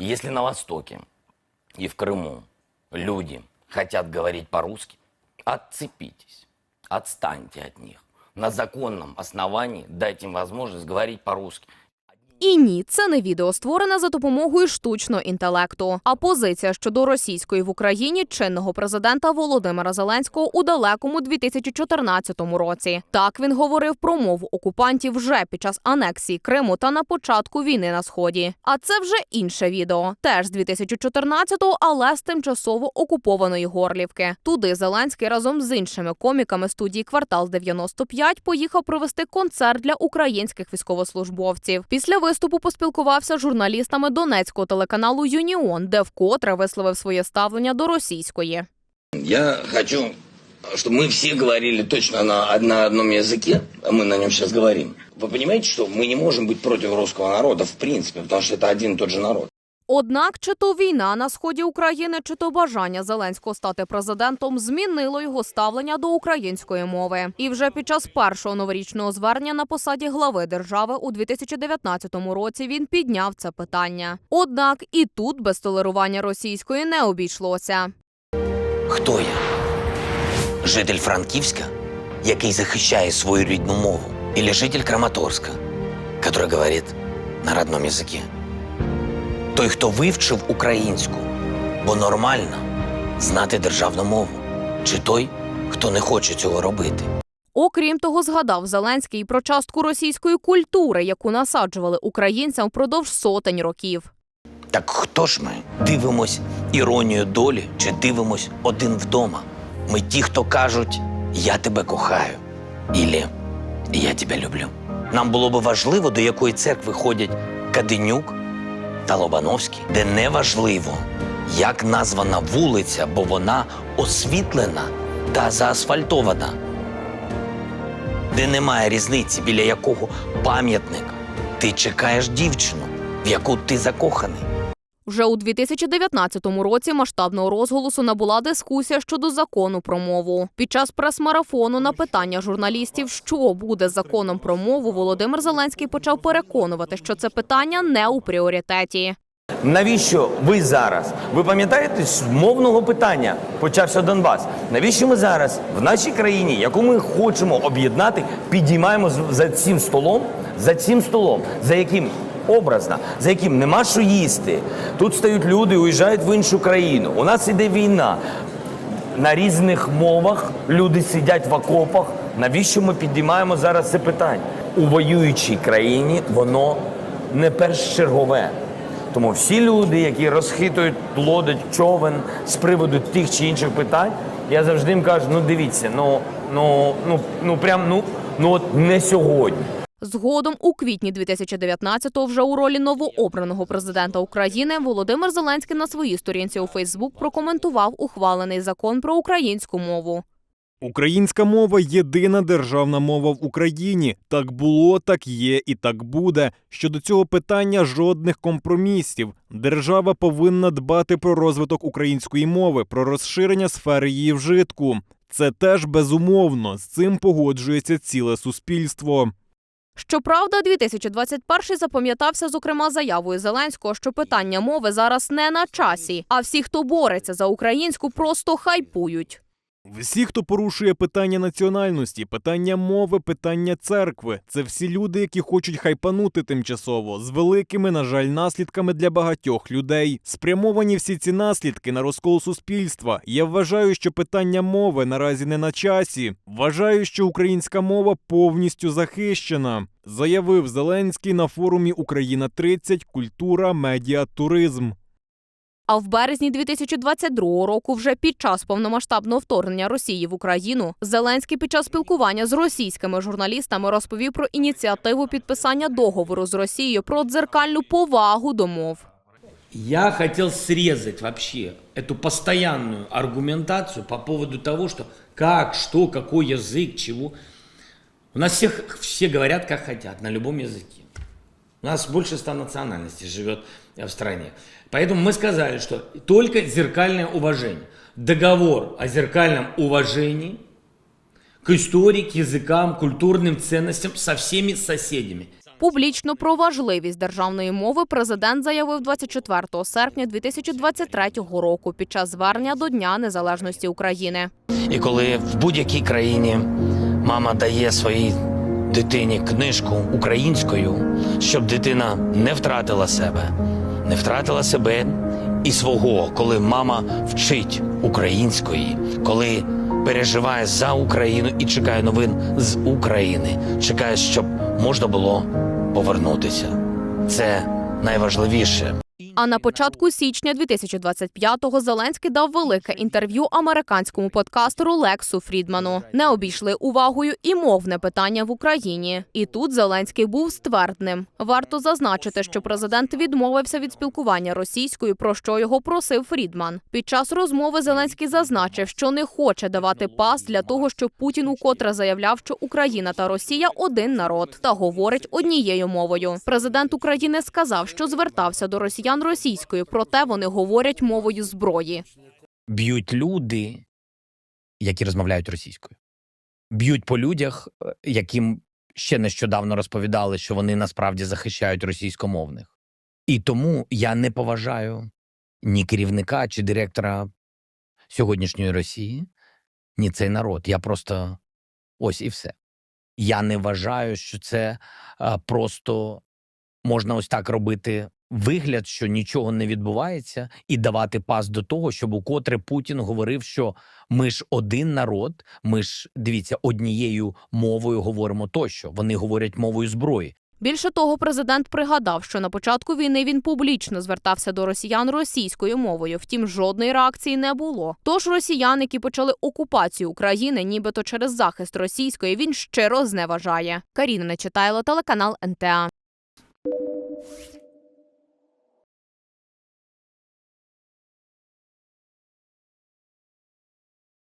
Если на Востоке и в Крыму люди хотят говорить по-русски, отцепитесь, отстаньте от них. На законном основании дайте им возможность говорить по-русски. І ні, це не відео створене за допомогою штучного інтелекту. А позиція щодо російської в Україні чинного президента Володимира Зеленського у далекому 2014 році. Так він говорив про мову окупантів вже під час анексії Криму та на початку війни на сході. А це вже інше відео, теж з 2014-го, але з тимчасово окупованої Горлівки. Туди Зеленський разом з іншими коміками студії Квартал 95 поїхав провести концерт для українських військовослужбовців. Після виступу поспілкувався з журналістами донецького телеканалу Юніон, де вкотре висловив своє ставлення до російської. Я хочу, чтобы мы все говорили точно на, на одном языке, а мы на нем сейчас говорим. Вы понимаете, что мы не можем быть против русского народа в принципе, потому что это один и тот же народ. Однак, чи то війна на сході України, чи то бажання Зеленського стати президентом змінило його ставлення до української мови. І вже під час першого новорічного звернення на посаді глави держави у 2019 році він підняв це питання. Однак і тут без толерування російської не обійшлося. Хто я? Житель Франківська, який захищає свою рідну мову, или житель Краматорська, который говорить на родном языке. Той, хто вивчив українську, бо нормально знати державну мову, чи той, хто не хоче цього робити. Окрім того, згадав Зеленський про частку російської культури, яку насаджували українцям впродовж сотень років. Так хто ж ми? Дивимось іронію долі чи дивимось один вдома? Ми ті, хто кажуть Я тебе кохаю ілі Я тебе люблю. Нам було би важливо, до якої церкви ходять Каденюк та Лобановській, де неважливо, як названа вулиця, бо вона освітлена та заасфальтована, де немає різниці, біля якого пам'ятника ти чекаєш дівчину, в яку ти закоханий. Вже у 2019 році масштабного розголосу набула дискусія щодо закону про мову. Під час прес-марафону на питання журналістів, що буде законом про мову, Володимир Зеленський почав переконувати, що це питання не у пріоритеті. Навіщо ви зараз? Ви пам'ятаєте, з мовного питання почався Донбас. Навіщо ми зараз в нашій країні, яку ми хочемо об'єднати, підіймаємо за цим столом, за цим столом, за яким образно, за яким нема що їсти. Тут стають люди, уїжджають в іншу країну. У нас іде війна. На різних мовах люди сидять в окопах. Навіщо ми підіймаємо зараз це питання? У воюючій країні воно не першочергове. Тому всі люди, які розхитують, лодять човен з приводу тих чи інших питань, я завжди їм кажу: ну дивіться, ну ну ну ну прям ну ну от не сьогодні. Згодом, у квітні 2019-го, вже у ролі новообраного президента України, Володимир Зеленський на своїй сторінці у Фейсбук прокоментував ухвалений закон про українську мову. Українська мова єдина державна мова в Україні. Так було, так є і так буде. Щодо цього питання жодних компромісів. Держава повинна дбати про розвиток української мови, про розширення сфери її вжитку. Це теж безумовно. З цим погоджується ціле суспільство. Щоправда, 2021 запам'ятався зокрема заявою Зеленського, що питання мови зараз не на часі, а всі, хто бореться за українську, просто хайпують. Всі, хто порушує питання національності, питання мови, питання церкви, це всі люди, які хочуть хайпанути тимчасово з великими, на жаль, наслідками для багатьох людей. Спрямовані всі ці наслідки на розкол суспільства. Я вважаю, що питання мови наразі не на часі. Вважаю, що українська мова повністю захищена. Заявив Зеленський на форумі Україна 30 Культура, медіа, туризм. А в березні 2022 року, вже під час повномасштабного вторгнення Росії в Україну, Зеленський під час спілкування з російськими журналістами розповів про ініціативу підписання договору з Росією про дзеркальну повагу до мов. Я хотел срезать вообще эту постоянную аргументацию по поводу того, что как, что, какой язык, чего. У нас всех, все говорят, как хотят, на любом языке. У нас больше ста национальностей живет э, в стране. Поэтому мы сказали, что только зеркальное уважение. Договор о зеркальном уважении к истории, к языкам, культурным ценностям со всеми соседями. Публічно про важливість державної мови президент заявив 24 серпня 2023 року під час звернення до Дня Незалежності України. І коли в будь-якій країні мама дає своїй дитині книжку українською, щоб дитина не втратила себе, не втратила себе і свого, коли мама вчить української, коли переживає за Україну і чекає новин з України, чекає, щоб можна було повернутися. Це найважливіше. А на початку січня 2025-го Зеленський дав велике інтерв'ю американському подкастеру Лексу Фрідману. Не обійшли увагою і мовне питання в Україні. І тут Зеленський був ствердним. Варто зазначити, що президент відмовився від спілкування російською, про що його просив Фрідман. Під час розмови Зеленський зазначив, що не хоче давати пас для того, щоб Путін укотре заявляв, що Україна та Росія один народ та говорить однією мовою. Президент України сказав, що звертався до росіян російською, проте вони говорять мовою зброї. б'ють люди, які розмовляють російською. Б'ють по людях, е, яким ще нещодавно розповідали, що вони насправді захищають російськомовних. І тому я не поважаю ні керівника чи директора сьогоднішньої Росії, ні цей народ. Я просто ось і все. Я не вважаю, що це а, просто можна ось так робити вигляд, що нічого не відбувається, і давати пас до того, щоб укотре Путін говорив, що ми ж один народ, ми ж дивіться, однією мовою говоримо тощо. Вони говорять мовою зброї. Більше того, президент пригадав, що на початку війни він публічно звертався до росіян російською мовою. Втім, жодної реакції не було. Тож росіян, які почали окупацію України, нібито через захист російської, він щиро зневажає. Каріна Нечитайло, телеканал НТА.